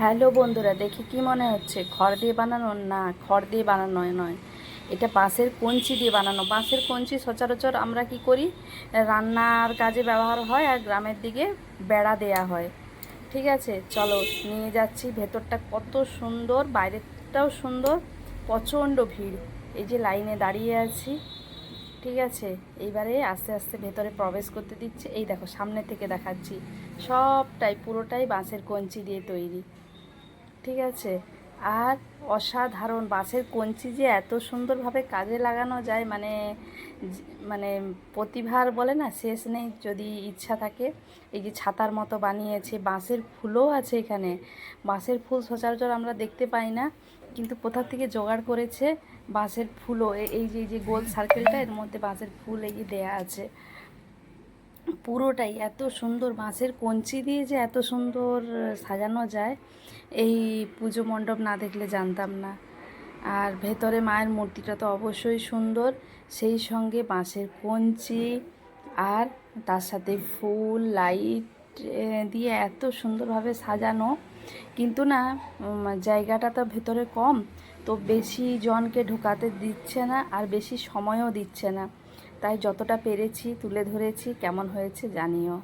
Hello বন্ধুরা, দেখি কি মনে হচ্ছে? খড় দিয়ে বানানো? না, খড় দিয়ে বানানো নয় এটা বাঁশের কঞ্চি দিয়ে বানানো। বাঁশের কঞ্চি সচরাচর আমরা কি করি? রান্নার কাজে ব্যবহার হয় আর গ্রামের দিকে বেড়া দেয়া হয়। ঠিক আছে, চলো নিয়ে যাচ্ছি। ভেতরটা কত সুন্দর বাইরেটাও সুন্দর, প্রচণ্ড ভিড়। এই যে লাইনে দাঁড়িয়ে আছি। ঠিক আছে? এইবারে আস্তে আস্তে ভেতরে প্রবেশ করতে দিচ্ছে। এই দেখো, সামনে থেকে দেখাচ্ছি। সবটাই, পুরোটাই বাঁশের কঞ্চি দিয়ে তৈরি। ঠিক আছে? আর অসাধারণ বাঁশের কঞ্চি যে এত সুন্দরভাবে কাজে লাগানো যায় মানে মানে প্রতিভার বলে না, শেষ নেই যদি ইচ্ছা থাকে। এই যে ছাতার মতো বানিয়েছে, বাঁশের ফুলও আছে এখানে। বাঁশের ফুল সচরাচর আমরা দেখতে পাই না, কিন্তু কোথা থেকে জোগাড় করেছে বাঁশের ফুলও? এই যে এই যে গোল সার্কেলটা এর মধ্যে বাঁশের ফুল এই দেয়া আছে। পুরোটাই এত সুন্দর বাঁশের কঞ্চি দিয়ে যে এত সুন্দর সাজানো যায়, এই পুজো মণ্ডপ না দেখলে জানতাম না। আর ভেতরে মায়ের মূর্তিটা তো অবশ্যই সুন্দর, সেই সঙ্গে বাঁশের কঞ্চি আর তার সাথে ফুল, লাইট দিয়ে এত সুন্দরভাবে সাজানো। কিন্তু না জায়গাটা তো ভেতরে কম, তো বেশি জনকে ঢোকাতে দিচ্ছে না আর বেশি সময়ও দিচ্ছে না। তাই যতটা পেরেছি তুলে ধরেছি কেমন হয়েছে জানিও।